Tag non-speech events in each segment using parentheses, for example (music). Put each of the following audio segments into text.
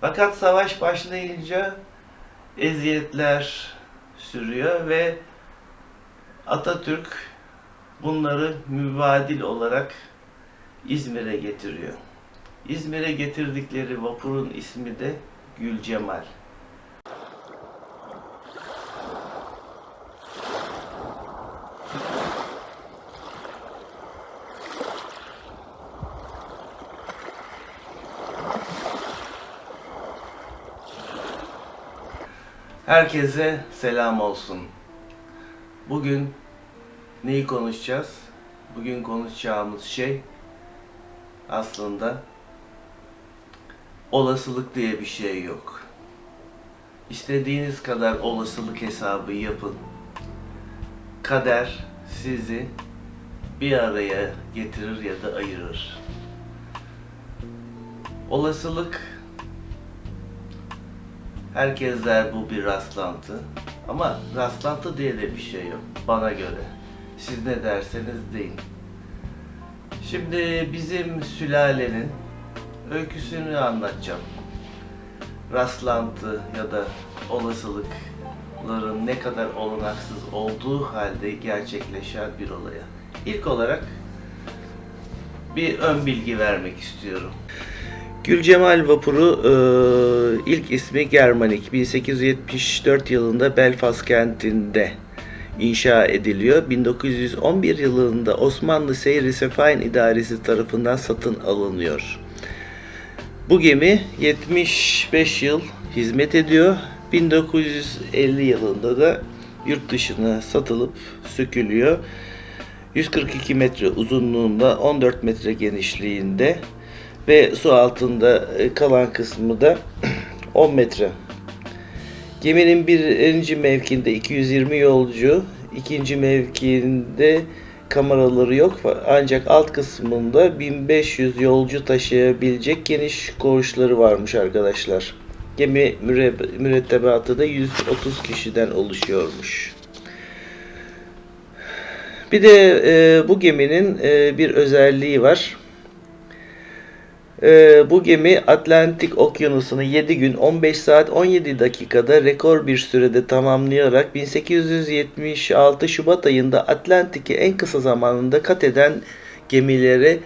Fakat savaş başlayınca eziyetler sürüyor ve Atatürk bunları mübadil olarak İzmir'e getiriyor. İzmir'e getirdikleri vapurun ismi de Gül Herkese selam olsun. Bugün neyi konuşacağız? Bugün konuşacağımız şey aslında olasılık diye bir şey yok. İstediğiniz kadar olasılık hesabı yapın. Kader sizi bir araya getirir ya da ayırır. Olasılık Herkes der bu bir rastlantı. Ama rastlantı diye de bir şey yok bana göre. Siz ne derseniz deyin. Şimdi bizim sülalenin öyküsünü anlatacağım. Rastlantı ya da olasılıkların ne kadar olanaksız olduğu halde gerçekleşen bir olaya. İlk olarak bir ön bilgi vermek istiyorum. Gülcemal Vapuru e, ilk ismi Germanik. 1874 yılında Belfast kentinde inşa ediliyor. 1911 yılında Osmanlı Seyri Sefahin İdaresi tarafından satın alınıyor. Bu gemi 75 yıl hizmet ediyor. 1950 yılında da yurt dışına satılıp sökülüyor. 142 metre uzunluğunda, 14 metre genişliğinde ve su altında e, kalan kısmı da (clears throat) 10 metre. Geminin birinci mevkinde 220 yolcu, ikinci mevkinde kameraları yok ancak alt kısmında 1500 yolcu taşıyabilecek geniş koğuşları varmış arkadaşlar. Gemi müre- mürettebatı da 130 kişiden oluşuyormuş. Bir de e, bu geminin e, bir özelliği var. Ee, bu gemi Atlantik Okyanusu'nu 7 gün 15 saat 17 dakikada rekor bir sürede tamamlayarak 1876 Şubat ayında Atlantik'i en kısa zamanında kat eden gemilere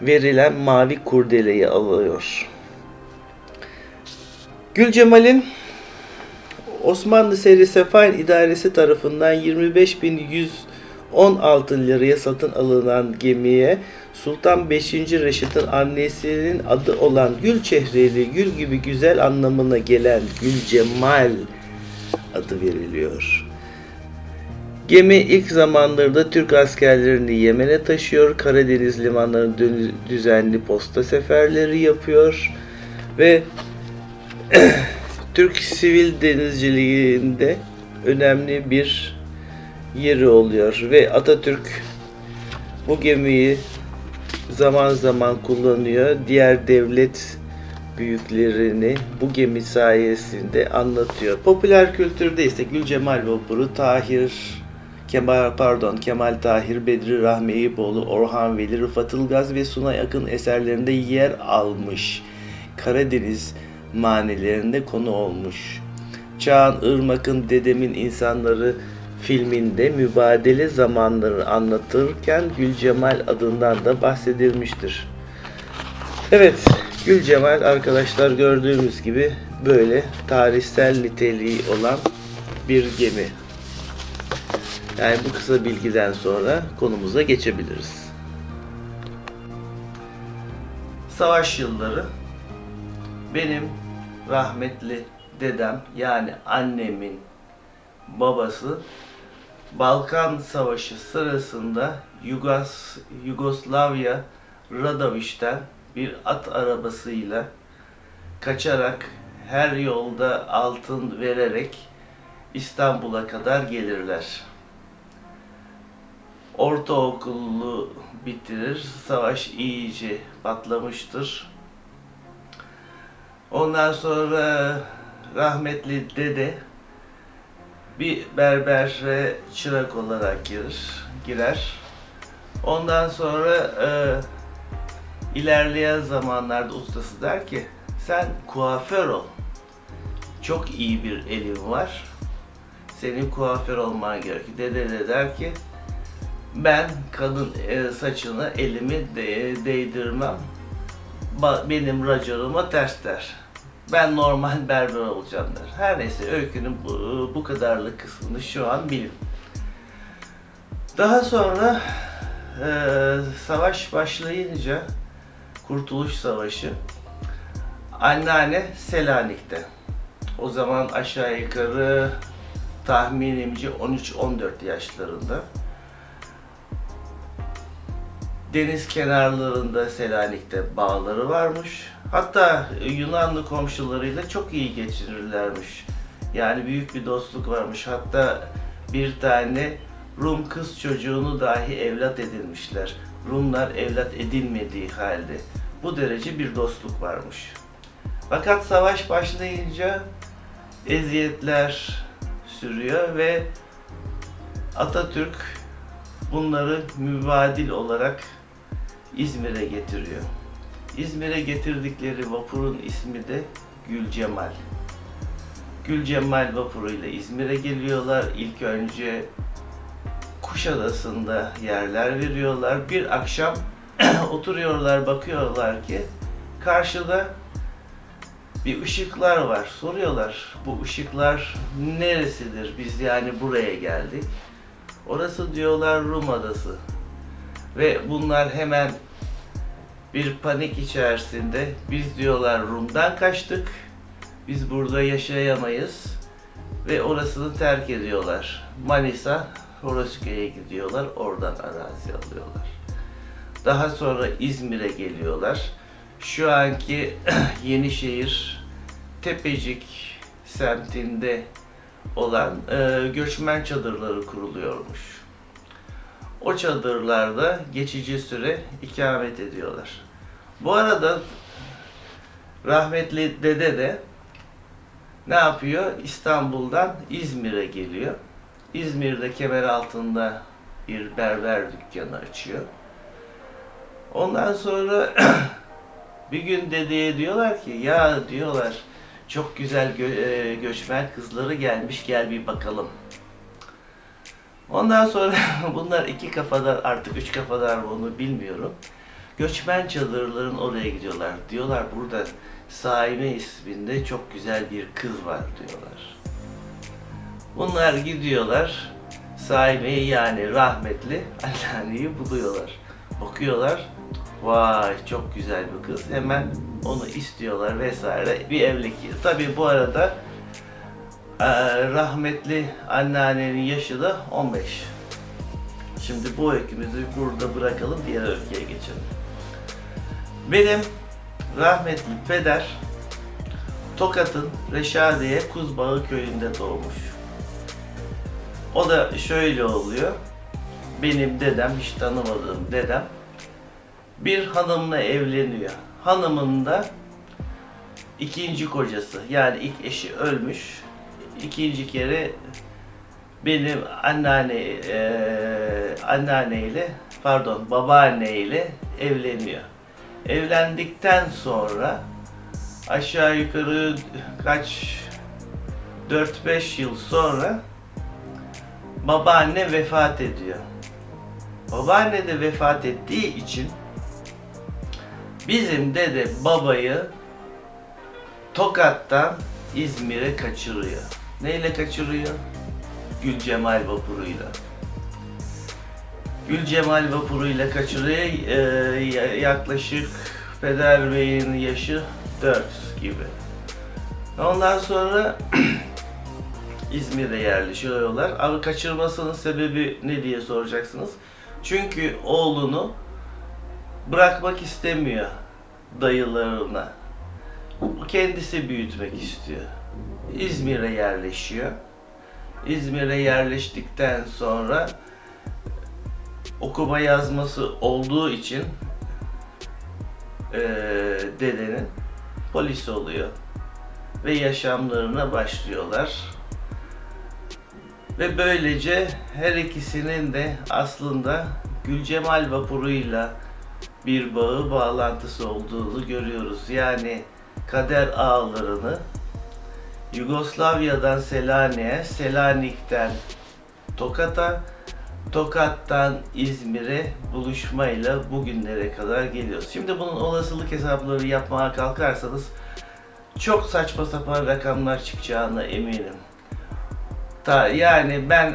verilen mavi kurdeleyi alıyor. Gülcemal'in Osmanlı Seri Sefahin İdaresi tarafından 25.116 liraya satın alınan gemiye Sultan 5. Reşit'in annesinin adı olan Gül Çehreli, gül gibi güzel anlamına gelen Gül Cemal adı veriliyor. Gemi ilk zamanlarda Türk askerlerini Yemen'e taşıyor, Karadeniz limanlarına düzenli posta seferleri yapıyor ve (clears throat) Türk sivil denizciliğinde önemli bir yeri oluyor ve Atatürk bu gemiyi zaman zaman kullanıyor. Diğer devlet büyüklerini bu gemi sayesinde anlatıyor. Popüler kültürde ise Gülcemal Vapuru, Tahir Kemal pardon Kemal Tahir, Bedri Rahmi Eyüboğlu, Orhan Veli, Rıfat Ilgaz ve Sunay Akın eserlerinde yer almış. Karadeniz manilerinde konu olmuş. Çağan Irmak'ın Dedemin İnsanları filminde mübadele zamanlarını anlatırken Gülcemal adından da bahsedilmiştir. Evet, Gülcemal arkadaşlar gördüğümüz gibi böyle tarihsel niteliği olan bir gemi. Yani bu kısa bilgiden sonra konumuza geçebiliriz. Savaş yılları benim rahmetli dedem yani annemin babası Balkan Savaşı sırasında Yugos Yugoslavya Radoviç'ten bir at arabasıyla kaçarak her yolda altın vererek İstanbul'a kadar gelirler. Ortaokulu bitirir, savaş iyice patlamıştır. Ondan sonra rahmetli dede bir berbere çırak olarak girer, girer. Ondan sonra e, ilerleyen zamanlarda ustası der ki Sen kuaför ol. Çok iyi bir elin var. Senin kuaför olman gerekiyor. Dede de der ki ben kadın e, saçını elimi de, değdirmem. Benim raconuma ters der. Ben normal berber olacağım der. Her neyse öykünün bu, bu kadarlık kısmını şu an bilin. Daha sonra e, savaş başlayınca Kurtuluş Savaşı anneanne Selanik'te. O zaman aşağı yukarı tahminimce 13-14 yaşlarında. Deniz kenarlarında Selanik'te bağları varmış. Hatta Yunanlı komşularıyla çok iyi geçinirlermiş. Yani büyük bir dostluk varmış. Hatta bir tane Rum kız çocuğunu dahi evlat edinmişler. Rumlar evlat edinmediği halde. Bu derece bir dostluk varmış. Fakat savaş başlayınca eziyetler sürüyor ve Atatürk bunları mübadil olarak İzmir'e getiriyor. İzmir'e getirdikleri vapurun ismi de Gül Cemal. Gül Cemal vapuruyla İzmir'e geliyorlar. İlk önce Kuşadası'nda yerler veriyorlar. Bir akşam (clears throat) oturuyorlar, bakıyorlar ki karşıda bir ışıklar var. Soruyorlar bu ışıklar neresidir? Biz yani buraya geldik. Orası diyorlar Rum adası. Ve bunlar hemen bir panik içerisinde biz diyorlar Rum'dan kaçtık. Biz burada yaşayamayız ve orasını terk ediyorlar. Manisa, Horosköy'e gidiyorlar. Oradan arazi alıyorlar. Daha sonra İzmir'e geliyorlar. Şu anki (clears throat) Yenişehir Tepecik semtinde olan e, göçmen çadırları kuruluyormuş. O çadırlarda geçici süre ikamet ediyorlar. Bu arada rahmetli dede de ne yapıyor? İstanbul'dan İzmir'e geliyor. İzmir'de kemer altında bir berber dükkanı açıyor. Ondan sonra (clears throat) bir gün dedeye diyorlar ki ya diyorlar çok güzel gö- e, göçmen kızları gelmiş gel bir bakalım. Ondan sonra (laughs) bunlar iki kafadan artık üç kafadan mı onu bilmiyorum. Göçmen çadırların oraya gidiyorlar. Diyorlar burada Saime isminde çok güzel bir kız var diyorlar. Bunlar gidiyorlar. Saime'yi yani rahmetli anneanneyi buluyorlar. Bakıyorlar. Vay çok güzel bir kız. Hemen onu istiyorlar vesaire. Bir evlilik. Tabii bu arada eee, rahmetli anneannenin yaşı da 15. Şimdi bu öykümüzü burada bırakalım diğer öyküye geçelim. Benim rahmetli peder Tokat'ın Reşadiye Kuzbağı köyünde doğmuş. O da şöyle oluyor. Benim dedem, hiç tanımadığım dedem bir hanımla evleniyor. Hanımın da ikinci kocası yani ilk eşi ölmüş. İkinci kere benim anneanne eee anneanneyle pardon babaanneyle evleniyor. Evlendikten sonra aşağı yukarı kaç 4-5 yıl sonra babaanne vefat ediyor. Babaanne de vefat ettiği için bizim dede babayı Tokat'tan İzmir'e kaçırıyor. Neyle kaçırıyor? Gül Cemal vapuruyla. Gül Cemal vapuruyla kaçırıyor. Ee, ya- yaklaşık Peder Bey'in yaşı 4 gibi. Ondan sonra (clears throat) İzmir'e yerleşiyorlar. Ama kaçırmasının sebebi ne diye soracaksınız. Çünkü oğlunu bırakmak istemiyor dayılarına. Kendisi büyütmek istiyor. İzmir'e yerleşiyor. İzmir'e yerleştikten sonra okuma yazması olduğu için eee, dedenin polis oluyor ve yaşamlarına başlıyorlar. Ve böylece her ikisinin de aslında Gülcemal vapuruyla bir bağı bağlantısı olduğunu görüyoruz. Yani kader ağlarını Yugoslavya'dan Selanik'e, Selanik'ten Tokat'a, Tokat'tan İzmir'e buluşmayla bugünlere kadar geliyoruz. Şimdi bunun olasılık hesapları yapmaya kalkarsanız çok saçma sapan rakamlar çıkacağına eminim. Ta, yani ben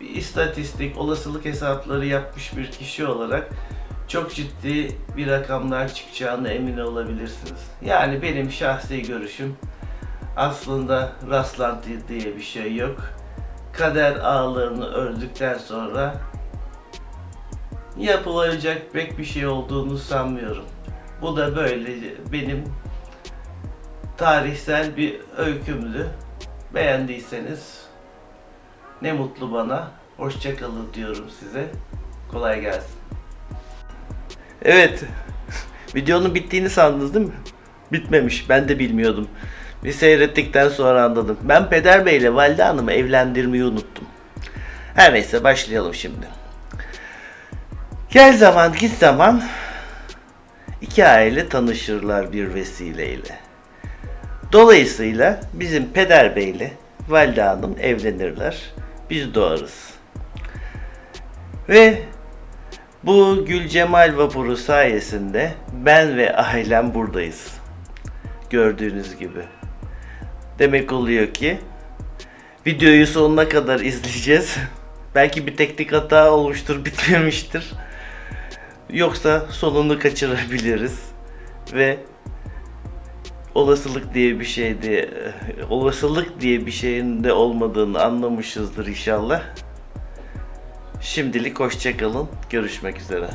bir istatistik, olasılık hesapları yapmış bir kişi olarak çok ciddi bir rakamlar çıkacağına emin olabilirsiniz. Yani benim şahsi görüşüm aslında rastlantı diye bir şey yok. Kader ağlarını ördükten sonra yapılacak pek bir şey olduğunu sanmıyorum. Bu da böyle benim tarihsel bir öykümdü. Beğendiyseniz ne mutlu bana. Hoşçakalın diyorum size. Kolay gelsin. Evet. Videonun bittiğini sandınız değil mi? Bitmemiş. Ben de bilmiyordum. Bir seyrettikten sonra anladım. Ben Peder Bey ile Valide Hanım'ı evlendirmeyi unuttum. Her neyse başlayalım şimdi. Gel zaman git zaman iki aile tanışırlar bir vesileyle. Dolayısıyla bizim Peder Bey ile Valide Hanım evlenirler. Biz doğarız. Ve bu Gül Cemal vapuru sayesinde ben ve ailem buradayız. Gördüğünüz gibi. Demek oluyor ki videoyu sonuna kadar izleyeceğiz. (laughs) Belki bir teknik hata olmuştur, bitmemiştir. Yoksa sonunu kaçırabiliriz. Ve olasılık diye bir şeydi. Olasılık diye bir şeyin de olmadığını anlamışızdır inşallah. Şimdilik hoşçakalın. Görüşmek üzere.